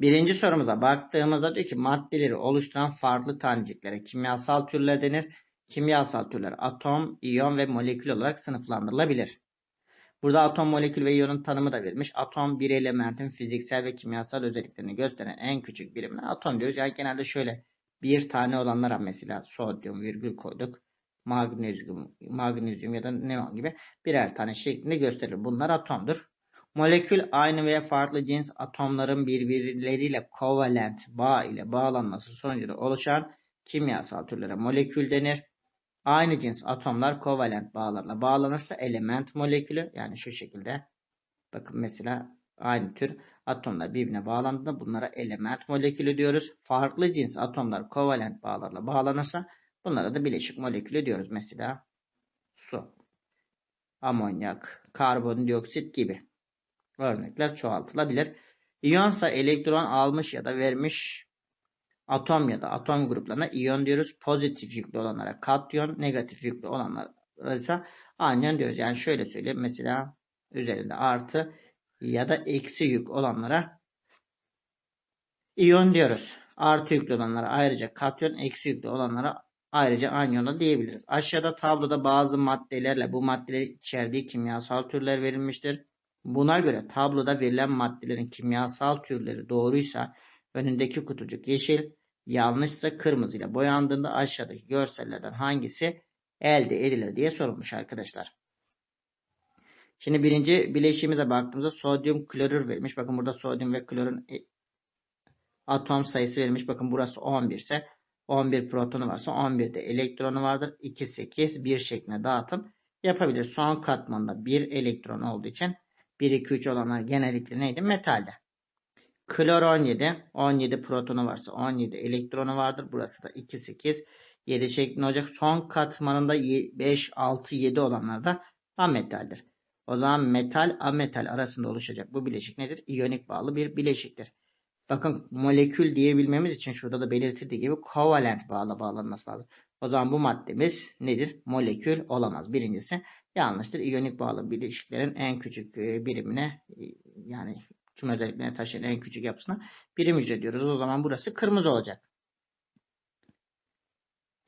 Birinci sorumuza baktığımızda diyor ki maddeleri oluşturan farklı taneciklere kimyasal türler denir. Kimyasal türler atom, iyon ve molekül olarak sınıflandırılabilir. Burada atom, molekül ve iyonun tanımı da verilmiş. Atom bir elementin fiziksel ve kimyasal özelliklerini gösteren en küçük birimine atom diyoruz. Yani genelde şöyle bir tane olanlara mesela sodyum virgül koyduk. Magnezyum, magnezyum ya da neon gibi birer tane şeklinde gösterilir. Bunlar atomdur. Molekül aynı veya farklı cins atomların birbirleriyle kovalent bağ ile bağlanması sonucunda oluşan kimyasal türlere molekül denir. Aynı cins atomlar kovalent bağlarla bağlanırsa element molekülü yani şu şekilde bakın mesela aynı tür atomlar birbirine bağlandığında bunlara element molekülü diyoruz. Farklı cins atomlar kovalent bağlarla bağlanırsa bunlara da bileşik molekülü diyoruz. Mesela su, amonyak, karbondioksit gibi örnekler çoğaltılabilir. İyonsa elektron almış ya da vermiş atom ya da atom gruplarına iyon diyoruz. Pozitif yüklü olanlara katyon, negatif yüklü olanlara ise anyon diyoruz. Yani şöyle söyleyeyim. Mesela üzerinde artı ya da eksi yük olanlara iyon diyoruz. Artı yüklü olanlara ayrıca katyon, eksi yüklü olanlara ayrıca anyon da diyebiliriz. Aşağıda tabloda bazı maddelerle bu maddelerin içerdiği kimyasal türler verilmiştir. Buna göre tabloda verilen maddelerin kimyasal türleri doğruysa önündeki kutucuk yeşil, yanlışsa kırmızı ile boyandığında aşağıdaki görsellerden hangisi elde edilir diye sorulmuş arkadaşlar. Şimdi birinci bileşiğimize baktığımızda sodyum klorür verilmiş. Bakın burada sodyum ve klorun e, atom sayısı verilmiş. Bakın burası 11 ise 11 protonu varsa 11 de elektronu vardır. 2, 8, 1 şeklinde dağıtım yapabilir. Son katmanda 1 elektron olduğu için 1, 2, 3 olanlar genellikle neydi? Metalde. Klor 17. 17 protonu varsa 17 elektronu vardır. Burası da 2, 8, 7 şeklinde olacak. Son katmanında 5, 6, 7 olanlar da ametaldir. O zaman metal ametal arasında oluşacak bu bileşik nedir? İyonik bağlı bir bileşiktir. Bakın molekül diyebilmemiz için şurada da belirtildiği gibi kovalent bağlı bağlanması lazım. O zaman bu maddemiz nedir? Molekül olamaz. Birincisi yanlıştır. İyonik bağlı bileşiklerin en küçük e, birimine e, yani tüm özelliklerini taşıyan en küçük yapısına birim hücre diyoruz. O zaman burası kırmızı olacak.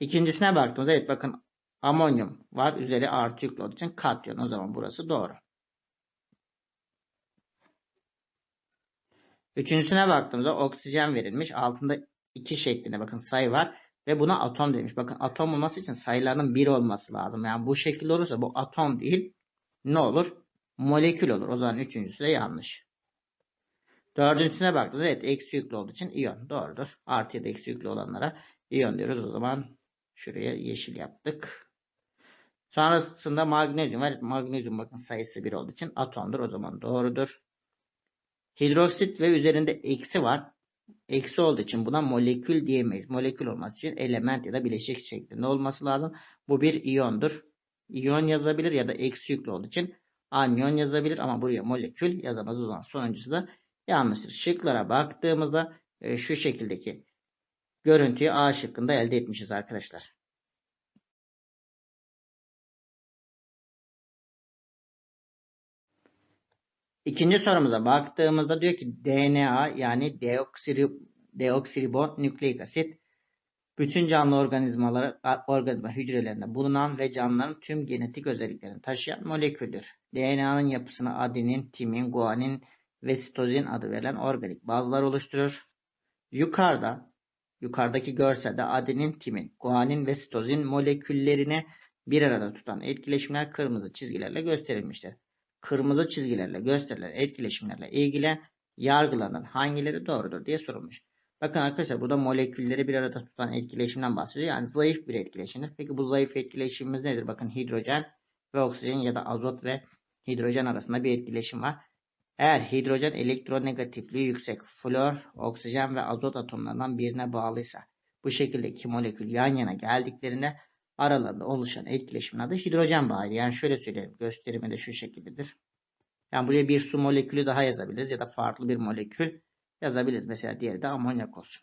İkincisine baktığımızda evet bakın amonyum var. Üzeri artı yüklü olduğu için katyon. O zaman burası doğru. Üçüncüsüne baktığımızda oksijen verilmiş. Altında iki şeklinde bakın sayı var. Ve buna atom demiş. Bakın atom olması için sayılarının bir olması lazım. Yani bu şekilde olursa bu atom değil. Ne olur? Molekül olur. O zaman üçüncüsü de yanlış. Dördüncüsüne baktığımızda evet eksi yüklü olduğu için iyon. Doğrudur. Artı ya da eksi yüklü olanlara iyon diyoruz. O zaman şuraya yeşil yaptık. Sonrasında magnezyum var. Magnezyum bakın sayısı bir olduğu için atomdur. O zaman doğrudur. Hidroksit ve üzerinde eksi var. Eksi olduğu için buna molekül diyemeyiz. Molekül olması için element ya da bileşik şeklinde olması lazım. Bu bir iyondur. İyon yazabilir ya da eksi yüklü olduğu için anyon yazabilir ama buraya molekül yazamaz. O zaman sonuncusu da yanlıştır. Şıklara baktığımızda e, şu şekildeki görüntüyü A şıkkında elde etmişiz arkadaşlar. İkinci sorumuza baktığımızda diyor ki DNA yani deoksiri, deoksiribonükleik asit bütün canlı organizmalar, organizma hücrelerinde bulunan ve canlıların tüm genetik özelliklerini taşıyan moleküldür. DNA'nın yapısını adenin, timin, guanin ve sitozin adı verilen organik bazılar oluşturur. Yukarıda, yukarıdaki görselde adenin, timin, guanin ve sitozin moleküllerini bir arada tutan etkileşimler kırmızı çizgilerle gösterilmiştir kırmızı çizgilerle gösterilen etkileşimlerle ilgili yargılanan hangileri doğrudur diye sorulmuş. Bakın arkadaşlar burada molekülleri bir arada tutan etkileşimden bahsediyor. Yani zayıf bir etkileşimdir. Peki bu zayıf etkileşimimiz nedir? Bakın hidrojen ve oksijen ya da azot ve hidrojen arasında bir etkileşim var. Eğer hidrojen elektronegatifliği yüksek flor, oksijen ve azot atomlarından birine bağlıysa bu şekilde iki molekül yan yana geldiklerinde aralarında oluşan etkileşimin adı hidrojen bağıydı. Yani şöyle söyleyelim. Gösterimi de şu şekildedir. Yani buraya bir su molekülü daha yazabiliriz ya da farklı bir molekül yazabiliriz. Mesela diğeri de amonyak olsun.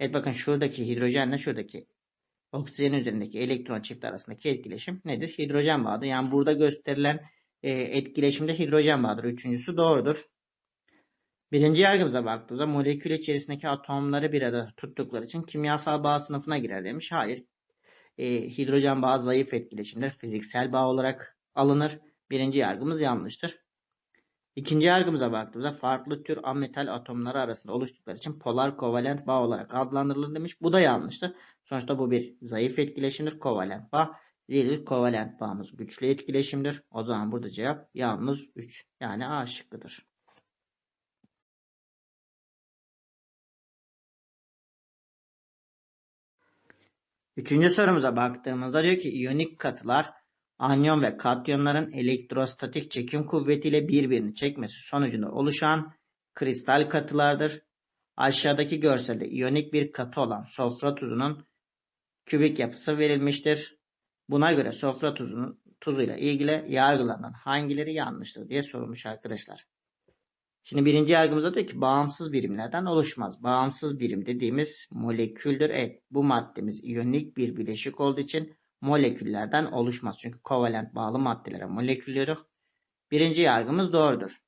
Evet bakın şuradaki hidrojenle şuradaki oksijen üzerindeki elektron çift arasındaki etkileşim nedir? Hidrojen bağıdır. Yani burada gösterilen e, etkileşimde hidrojen bağıdır. Üçüncüsü doğrudur. Birinci yargımıza baktığımızda molekül içerisindeki atomları bir arada tuttukları için kimyasal bağ sınıfına girer demiş. Hayır. E, hidrojen bağı zayıf etkileşimdir. Fiziksel bağ olarak alınır. Birinci yargımız yanlıştır. İkinci yargımıza baktığımızda farklı tür ametal atomları arasında oluştukları için polar kovalent bağ olarak adlandırılır demiş. Bu da yanlıştır. Sonuçta bu bir zayıf etkileşimdir. Kovalent bağ değildir. Kovalent bağımız güçlü etkileşimdir. O zaman burada cevap yalnız 3. Yani A şıkkıdır. Üçüncü sorumuza baktığımızda diyor ki iyonik katılar anyon ve katyonların elektrostatik çekim kuvvetiyle birbirini çekmesi sonucunda oluşan kristal katılardır. Aşağıdaki görselde iyonik bir katı olan sofra tuzunun kübik yapısı verilmiştir. Buna göre sofra tuzunun tuzuyla ilgili yargılanan hangileri yanlıştır diye sorulmuş arkadaşlar. Şimdi birinci yargımızda diyor ki bağımsız birimlerden oluşmaz. Bağımsız birim dediğimiz moleküldür. Evet bu maddemiz iyonik bir bileşik olduğu için moleküllerden oluşmaz. Çünkü kovalent bağlı maddelere molekül. Birinci yargımız doğrudur.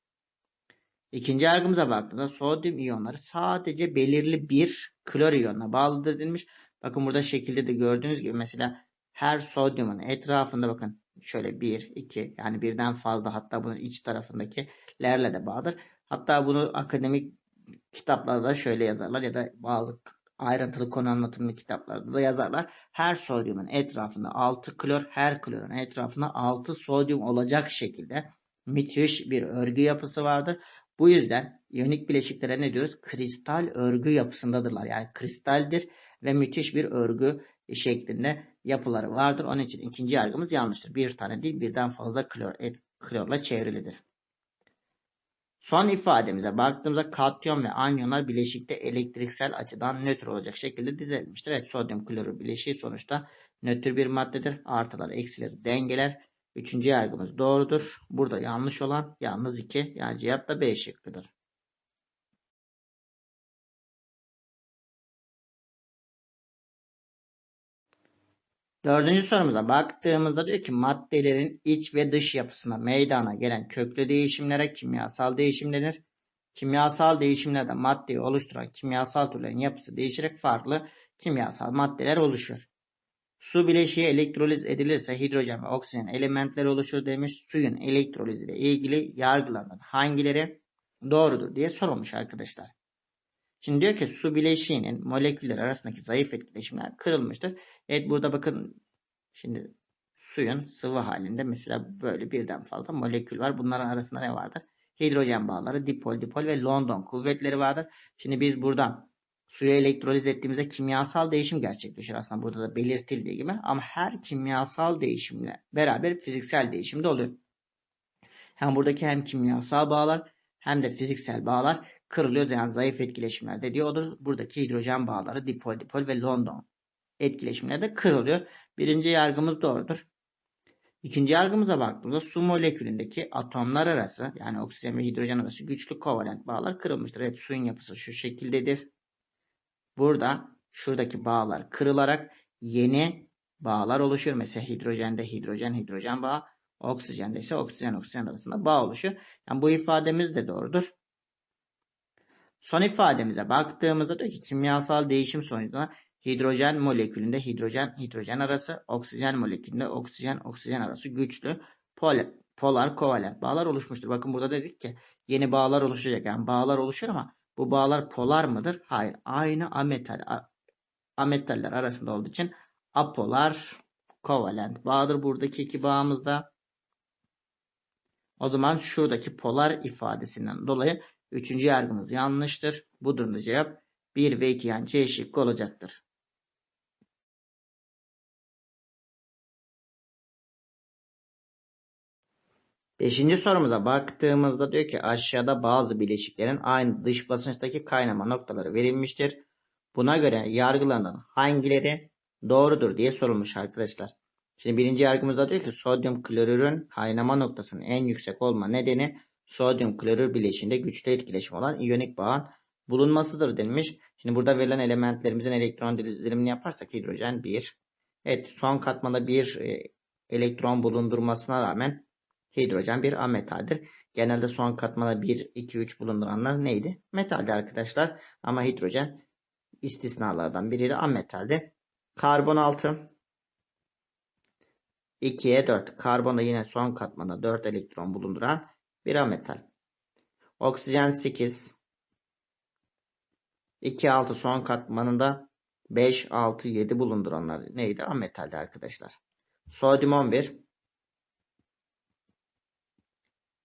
İkinci yargımıza baktığımızda sodyum iyonları sadece belirli bir klor iyonuna bağlıdır denilmiş. Bakın burada şekilde de gördüğünüz gibi mesela her sodyumun etrafında bakın şöyle bir, iki yani birden fazla hatta bunun iç tarafındakilerle de bağlıdır. Hatta bunu akademik kitaplarda şöyle yazarlar ya da bazı ayrıntılı konu anlatımlı kitaplarda da yazarlar. Her sodyumun etrafında 6 klor, her klorun etrafında 6 sodyum olacak şekilde müthiş bir örgü yapısı vardır. Bu yüzden iyonik bileşiklere ne diyoruz? Kristal örgü yapısındadırlar. Yani kristaldir ve müthiş bir örgü şeklinde yapıları vardır. Onun için ikinci yargımız yanlıştır. Bir tane değil birden fazla klor, et, klorla çevrilidir. Son ifademize baktığımızda katyon ve anyonlar bileşikte elektriksel açıdan nötr olacak şekilde dizilmiştir. Evet sodyum klorür bileşiği sonuçta nötr bir maddedir. Artılar eksileri dengeler. Üçüncü yargımız doğrudur. Burada yanlış olan yalnız 2 yani cevap da B şıkkıdır. Dördüncü sorumuza baktığımızda diyor ki maddelerin iç ve dış yapısına meydana gelen köklü değişimlere kimyasal değişim denir. Kimyasal değişimlerde maddeyi oluşturan kimyasal türlerin yapısı değişerek farklı kimyasal maddeler oluşur. Su bileşiği elektroliz edilirse hidrojen ve oksijen elementleri oluşur demiş. Suyun elektroliz ile ilgili yargılanan hangileri doğrudur diye sorulmuş arkadaşlar. Şimdi diyor ki su bileşiğinin moleküller arasındaki zayıf etkileşimler kırılmıştır. Evet burada bakın şimdi suyun sıvı halinde mesela böyle birden fazla molekül var. Bunların arasında ne vardır? Hidrojen bağları, dipol, dipol ve London kuvvetleri vardır. Şimdi biz buradan suyu elektroliz ettiğimizde kimyasal değişim gerçekleşir. Aslında burada da belirtildiği gibi ama her kimyasal değişimle beraber fiziksel değişim de oluyor. Hem buradaki hem kimyasal bağlar hem de fiziksel bağlar kırılıyor. Yani zayıf etkileşimler dediği odur. Buradaki hidrojen bağları dipol, dipol ve London etkileşimleri de kırılıyor. Birinci yargımız doğrudur. İkinci yargımıza baktığımızda su molekülündeki atomlar arası yani oksijen ve hidrojen arası güçlü kovalent bağlar kırılmıştır. Evet suyun yapısı şu şekildedir. Burada şuradaki bağlar kırılarak yeni bağlar oluşuyor. Mesela hidrojende hidrojen hidrojen bağı, oksijende ise oksijen oksijen arasında bağ oluşuyor. Yani bu ifademiz de doğrudur. Son ifademize baktığımızda diyor ki kimyasal değişim sonucunda hidrojen molekülünde hidrojen hidrojen arası, oksijen molekülünde oksijen oksijen arası güçlü polar, polar kovalent bağlar oluşmuştur. Bakın burada dedik ki yeni bağlar oluşacak. Yani bağlar oluşur ama bu bağlar polar mıdır? Hayır. Aynı ametal ametaller arasında olduğu için apolar kovalent bağdır buradaki iki bağımızda. O zaman şuradaki polar ifadesinden dolayı üçüncü yargımız yanlıştır. Bu durumda cevap 1 ve 2 yani C şıkkı olacaktır. Beşinci sorumuza baktığımızda diyor ki aşağıda bazı bileşiklerin aynı dış basınçtaki kaynama noktaları verilmiştir. Buna göre yargılanan hangileri doğrudur diye sorulmuş arkadaşlar. Şimdi birinci yargımızda diyor ki sodyum klorürün kaynama noktasının en yüksek olma nedeni sodyum klorür bileşiğinde güçlü etkileşim olan iyonik bağın bulunmasıdır denilmiş. Şimdi burada verilen elementlerimizin elektron dizilimini yaparsak hidrojen 1. Evet son katmanda bir e, elektron bulundurmasına rağmen Hidrojen bir ametaldir. Genelde son katmanda 1, 2, 3 bulunduranlar neydi? Metaldi arkadaşlar. Ama hidrojen istisnalardan biri de ametaldi. Karbon 6. 2'ye 4. Karbonda yine son katmanda 4 elektron bulunduran bir ametal. Oksijen 8. 2, 6 son katmanında 5, 6, 7 bulunduranlar neydi? Ametaldi arkadaşlar. Sodyum 11.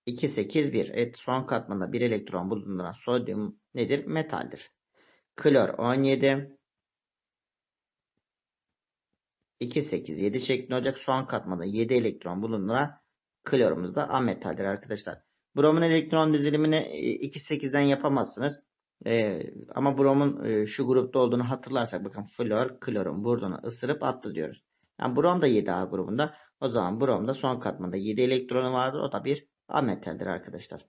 2, 8, 1. Evet son katmanda 1 elektron bulunduran sodyum nedir? Metaldir. Klor 17. 2, 8, 7 şeklinde olacak. Son katmanda 7 elektron bulunduran klorumuz da ametaldir arkadaşlar. Bromun elektron dizilimini 2, 8'den yapamazsınız. Ee, ama bromun e, şu grupta olduğunu hatırlarsak bakın flor klorun burnunu ısırıp attı diyoruz. Yani brom da 7A grubunda. O zaman bromda son katmanda 7 elektronu vardır. O da bir ametaldir arkadaşlar.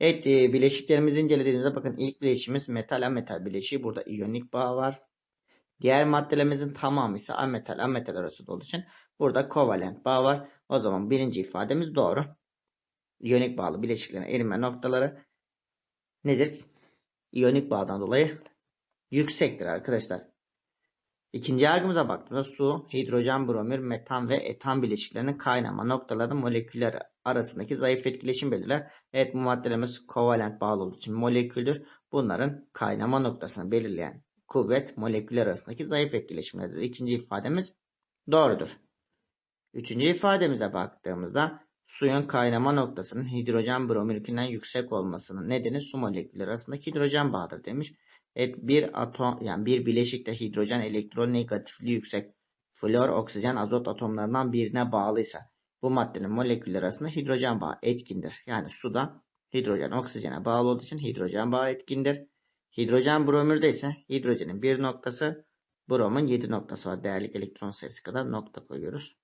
Evet e, bileşiklerimizi incelediğimizde bakın ilk bileşiğimiz metal ametal bileşiği. Burada iyonik bağ var. Diğer maddelerimizin tamamı ise ametal ametal arası olduğu için burada kovalent bağ var. O zaman birinci ifademiz doğru. İyonik bağlı bileşiklerin erime noktaları nedir? İyonik bağdan dolayı yüksektir arkadaşlar. İkinci yargımıza baktığımızda su, hidrojen, bromür, metan ve etan bileşiklerinin kaynama noktaları moleküller arasındaki zayıf etkileşim belirler. Evet bu maddelerimiz kovalent bağlı olduğu için moleküldür. Bunların kaynama noktasını belirleyen kuvvet moleküller arasındaki zayıf etkileşimlerdir. İkinci ifademiz doğrudur. Üçüncü ifademize baktığımızda suyun kaynama noktasının hidrojen bromürkünden yüksek olmasının nedeni su molekülleri arasındaki hidrojen bağıdır demiş. Evet bir atom yani bir bileşikte hidrojen elektron negatifliği yüksek flor, oksijen, azot atomlarından birine bağlıysa bu maddenin moleküller arasında hidrojen bağı etkindir. Yani suda hidrojen oksijene bağlı olduğu için hidrojen bağı etkindir. Hidrojen bromürde ise hidrojenin bir noktası, bromun 7 noktası var. Değerlik elektron sayısı kadar nokta koyuyoruz.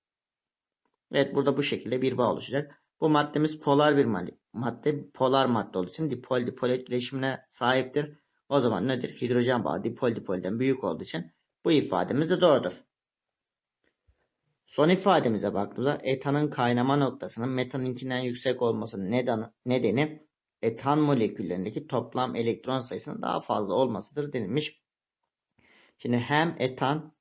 Evet burada bu şekilde bir bağ oluşacak. Bu maddemiz polar bir madde. Polar madde olduğu için dipol dipol etkileşimine sahiptir. O zaman nedir? Hidrojen bağı dipol dipolden büyük olduğu için bu ifademiz de doğrudur. Son ifademize baktığımızda etanın kaynama noktasının metaninkinden yüksek olmasının nedeni, etan moleküllerindeki toplam elektron sayısının daha fazla olmasıdır denilmiş. Şimdi hem etan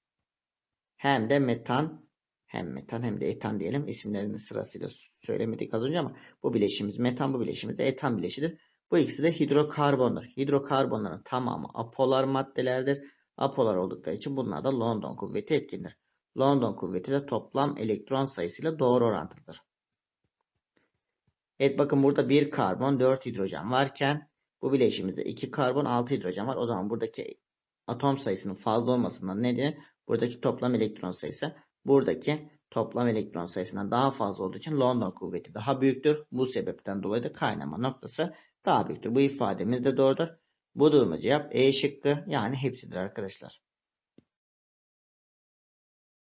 hem de metan hem metan hem de etan diyelim isimlerini sırasıyla söylemedik az önce ama bu bileşimiz metan bu bileşimiz de etan bileşidir. Bu ikisi de hidrokarbonlar. Hidrokarbonların tamamı apolar maddelerdir. Apolar oldukları için bunlar da London kuvveti etkindir. London kuvveti de toplam elektron sayısıyla doğru orantılıdır. Evet bakın burada 1 karbon 4 hidrojen varken bu bileşimizde 2 karbon 6 hidrojen var. O zaman buradaki atom sayısının fazla olmasından nedeni buradaki toplam elektron sayısı buradaki toplam elektron sayısından daha fazla olduğu için London kuvveti daha büyüktür. Bu sebepten dolayı da kaynama noktası daha büyüktür. Bu ifademiz de doğrudur. Bu duruma cevap E şıkkı yani hepsidir arkadaşlar.